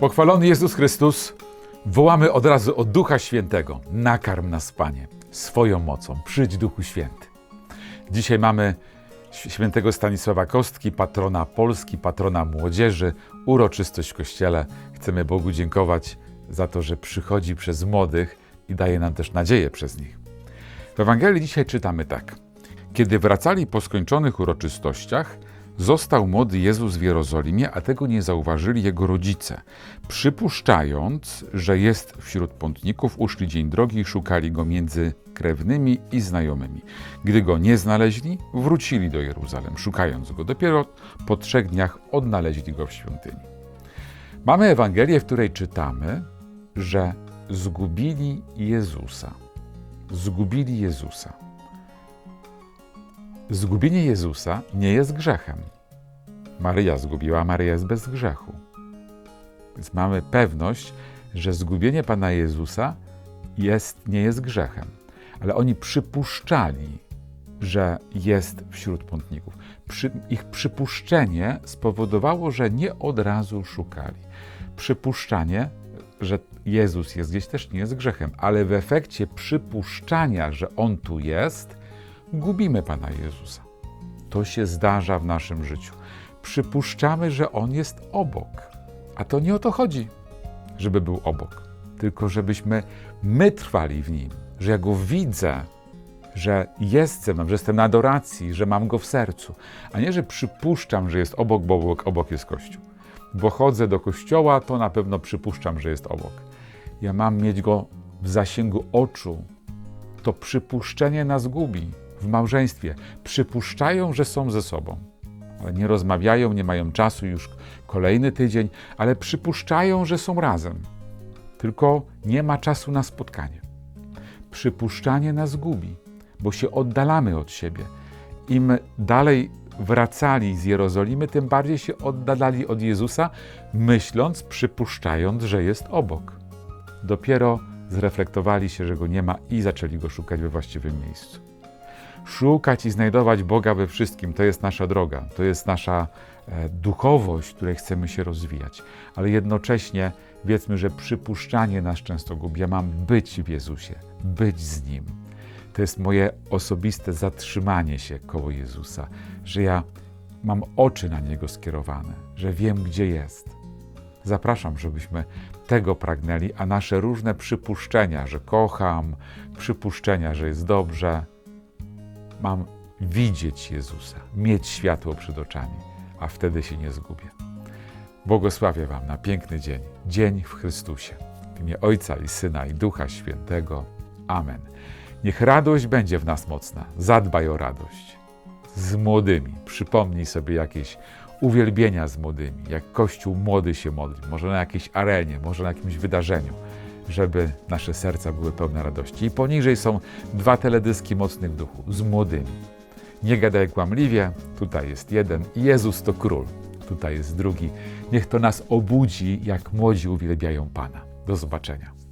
Pochwalony Jezus Chrystus, wołamy od razu o Ducha Świętego. Nakarm nas, Panie, swoją mocą. Przyjdź Duchu Święty. Dzisiaj mamy świętego Stanisława Kostki, patrona Polski, patrona młodzieży, uroczystość w Kościele. Chcemy Bogu dziękować za to, że przychodzi przez młodych i daje nam też nadzieję przez nich. W Ewangelii dzisiaj czytamy tak. Kiedy wracali po skończonych uroczystościach, został młody Jezus w Jerozolimie, a tego nie zauważyli jego rodzice. Przypuszczając, że jest wśród pątników, uszli dzień drogi i szukali go między krewnymi i znajomymi. Gdy go nie znaleźli, wrócili do Jeruzalem, szukając go. Dopiero po trzech dniach odnaleźli go w świątyni. Mamy Ewangelię, w której czytamy, że zgubili Jezusa. Zgubili Jezusa. Zgubienie Jezusa nie jest grzechem. Maryja zgubiła, Maryja jest bez grzechu. Więc mamy pewność, że zgubienie Pana Jezusa jest, nie jest grzechem. Ale oni przypuszczali, że jest wśród pątników. Przy, ich przypuszczenie spowodowało, że nie od razu szukali. Przypuszczanie, że Jezus jest gdzieś też nie jest grzechem, ale w efekcie przypuszczania, że On tu jest, gubimy Pana Jezusa. To się zdarza w naszym życiu. Przypuszczamy, że On jest obok. A to nie o to chodzi, żeby był obok, tylko żebyśmy my trwali w Nim, że ja Go widzę, że jest ze mną, że jestem na adoracji, że mam Go w sercu, a nie, że przypuszczam, że jest obok, bo obok, obok jest Kościół. Bo chodzę do Kościoła, to na pewno przypuszczam, że jest obok. Ja mam mieć Go w zasięgu oczu. To przypuszczenie nas gubi w małżeństwie. Przypuszczają, że są ze sobą, ale nie rozmawiają, nie mają czasu już kolejny tydzień, ale przypuszczają, że są razem. Tylko nie ma czasu na spotkanie. Przypuszczanie nas gubi, bo się oddalamy od siebie. Im dalej wracali z Jerozolimy, tym bardziej się oddalali od Jezusa, myśląc, przypuszczając, że jest obok. Dopiero zreflektowali się, że go nie ma i zaczęli go szukać we właściwym miejscu. Szukać i znajdować Boga we wszystkim to jest nasza droga, to jest nasza e, duchowość, której chcemy się rozwijać, ale jednocześnie wiedzmy, że przypuszczanie nas często gubi. Ja mam być w Jezusie, być z Nim. To jest moje osobiste zatrzymanie się koło Jezusa, że ja mam oczy na Niego skierowane, że wiem, gdzie jest. Zapraszam, żebyśmy tego pragnęli, a nasze różne przypuszczenia, że kocham, przypuszczenia, że jest dobrze, mam widzieć Jezusa, mieć światło przed oczami, a wtedy się nie zgubię. Błogosławię Wam na piękny dzień, dzień w Chrystusie. W imię Ojca i Syna i Ducha Świętego. Amen. Niech radość będzie w nas mocna. Zadbaj o radość. Z młodymi. Przypomnij sobie jakieś uwielbienia z młodymi, jak Kościół młody się modli, może na jakiejś arenie, może na jakimś wydarzeniu, żeby nasze serca były pełne radości. I poniżej są dwa teledyski mocnych duchu, z młodymi. Nie gadaj kłamliwie, tutaj jest jeden. Jezus to król, tutaj jest drugi. Niech to nas obudzi, jak młodzi uwielbiają Pana. Do zobaczenia.